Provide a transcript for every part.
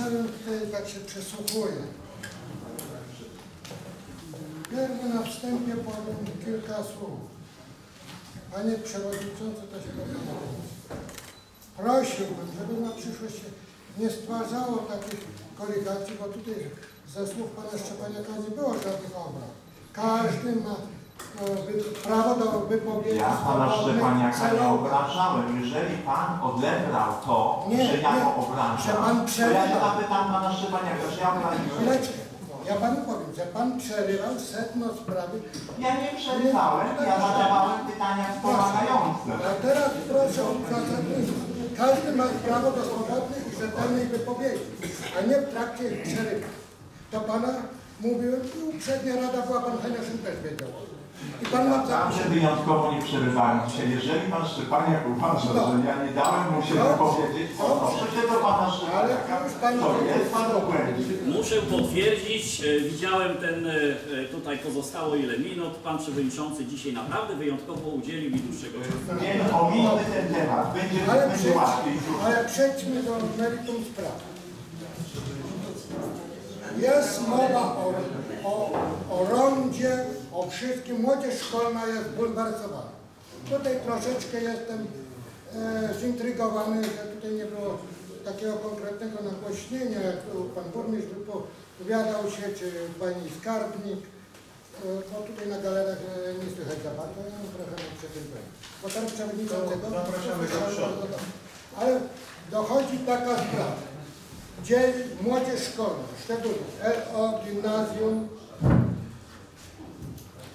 przyszedłem tutaj, tak się przysłuchuję. Pierwszy na wstępie powiem kilka słów. Panie Przewodniczący, to dokonał. Prosiłbym, żeby na przyszłość nie stwarzało takich koligacji, bo tutaj ze słów Pana Szczepaniaka nie było żadnych obrad. Każdy ma prawo do wypowiedzi Ja pana Szczepaniaka nie obrażałem. Jeżeli pan odebrał to, Nie, że ja nie, go obrażam, to ja się zapytam pana Szczepaniaka, że ja obraziłem. Ja Panu powiem, że Pan przerywał setno sprawy. Ja nie przerywałem, ja zadawałem pytania wspomagające. A teraz proszę o uzasadnienie. Każdy ma prawo do swobodnej i rzetelnej wypowiedzi, a nie w trakcie przerywu. To Pana mówiłem i uprzednia rada była, Pan Heniaszyn też wiedział. I Pan ma Tam się wyjątkowo nie przerywałem dzisiaj. Jeżeli pan Szczepaniak uważa, No. że ja nie dałem mu się No. wypowiedzieć, to No. proszę się do pana Ale Szczepaniaka. To jest pan błędzie. Muszę potwierdzić, e, widziałem ten e, e, tutaj pozostało ile minut. Pan przewodniczący dzisiaj naprawdę wyjątkowo udzielił mi dłuższego czasu. Nie, ominąmy ten temat. Będzie, Ale, będzie przejdź, łatwiej. ale przejdźmy do meritum sprawy. Jest mowa o, o, o rondzie, o wszystkim. Młodzież szkolna jest bulwersowana. Tutaj troszeczkę jestem e, zintrygowany, że tutaj nie było takiego konkretnego nagłośnienia, jak tu pan burmistrz wypowiadał się, czy pani skarbnik. Bo tutaj na galerach e, nie słychać za bardzo, ja trochę przy tym byłem. Bo tam przewodniczącego... Zapraszamy do przodu. Ale dochodzi taka sprawa, gdzie młodzież szkolna, szczególnie LO, gimnazjum,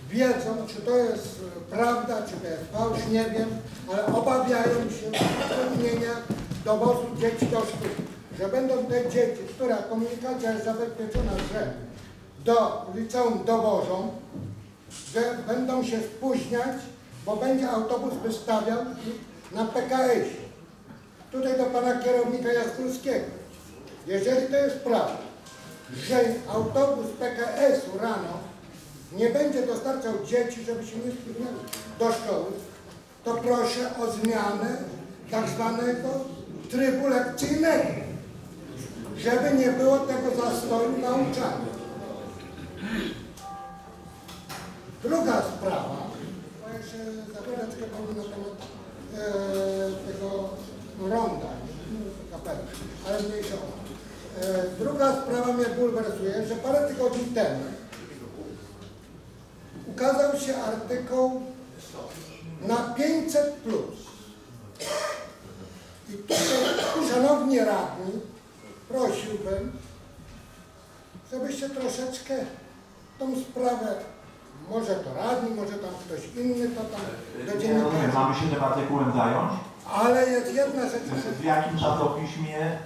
wiedzą, czy to jest e, prawda, czy to jest fałsz, nie wiem, ale obawiają się spełnienia dowozu dzieci do szkół. Że będą te dzieci, która komunikacja jest zabezpieczona, że do liceum dowożą, że będą się spóźniać, bo będzie autobus wystawiał na PKS-ie. Tutaj do pana kierownika Jaskulskiego. Jeżeli to jest prawda, że autobus PKS-u rano nie będzie dostarczał dzieci, żeby się nie spóźniały do szkoły, to proszę o zmianę tak zwanego trybu lekcyjnego, żeby nie było tego zastoju nauczania. Druga sprawa, to jeszcze za chwileczkę powiem na temat e, tego ronda, kapela, ale mniejsza o to. E, druga sprawa mnie bulwersuje, że parę tygodni temu ukazał się artykuł na 500 plus. I tutaj, szanowni radni, prosiłbym, żebyście troszeczkę tą sprawę, może to radni, może tam ktoś inny, to tam do dziennikarzy. mamy się tym artykułem zająć? Ale jest jedna rzecz, W jakim czasopiśmie?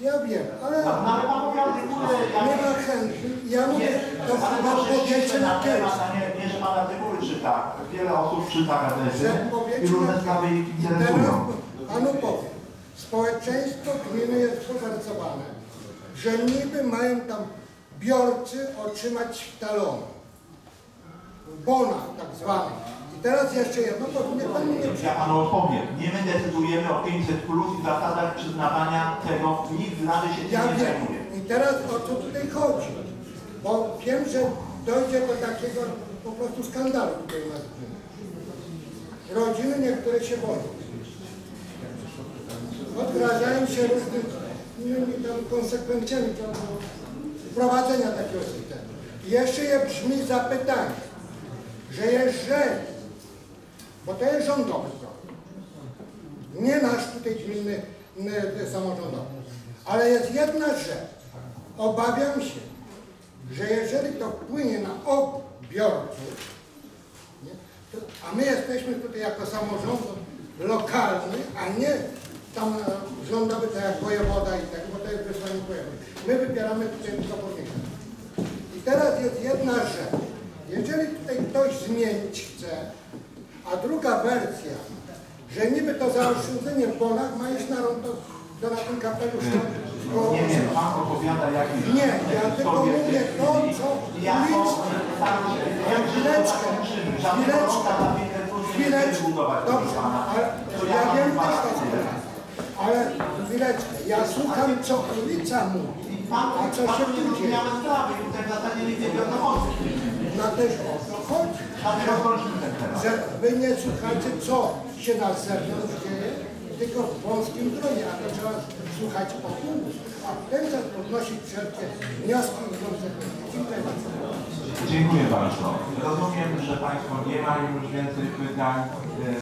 Ja wiem, ale No, no nie ma chętnych. Ja mówię, to chyba ściśle na a nie, nie, że pan artykuły czyta. Wiele osób czyta gazety i różne sprawy ich interesują. panu powiem, społeczeństwo gminy jest bulwersowane, że niby mają tam biorcy otrzymać talony, bona tak zwane. Teraz jeszcze jedno, bo mnie pan nie Ja panu odpowiem. Nie my decydujemy o 500 plus i zasadach przyznawania tego. Nikt z Rady się Ja nie wiem. zajmuje. I teraz o co tutaj chodzi? Bo wiem, że dojdzie do takiego po prostu skandalu tutaj gminie. Rodziny niektóre się boją. Odgrażają się różnymi tam konsekwencjami wprowadzenia takiego systemu. I jeszcze je brzmi zapytanie, że jeżeli, bo to jest rządowy program, nie nasz tutaj gminny samorządowy. Ale jest jedna rzecz. Obawiam się, że jeżeli to wpłynie na odbiorców, a my jesteśmy tutaj jako samorząd lokalny, a nie tam rządowy, tak jak wojewoda i tak, bo to jest wysłanie wojewody. My wybieramy tutaj burmistrza. I teraz jest jedna rzecz. Jeżeli tutaj ktoś zmienić chce, a druga wersja, że niby to zaoszczędzenie w bonach ma iść na rondo, do na tym kapelusz. bo- Nie wiem, pan opowiada jakieś... Nie, ja tylko mówię to, co. Ja Chwileczkę, chwileczkę, ronda na 500 plus nie chwileczkę. Dobrze, ale ja wiem też to. Ale chwileczkę, ja słucham co ulica mówi, pan a co się dzieje. zrozumiałe sprawy i tutaj w zasadzie nie wie o co chodzi. No też o to chodzi, Że wy nie słuchacie co się na zewnątrz dzieje, tylko w wąskim gronie, a to trzeba słuchać po kółku. A ten czas podnosić wszelkie wnioski i. Dziękuję bardzo. Dziękuję bardzo. Rozumiem, że Państwo nie mają już więcej pytań.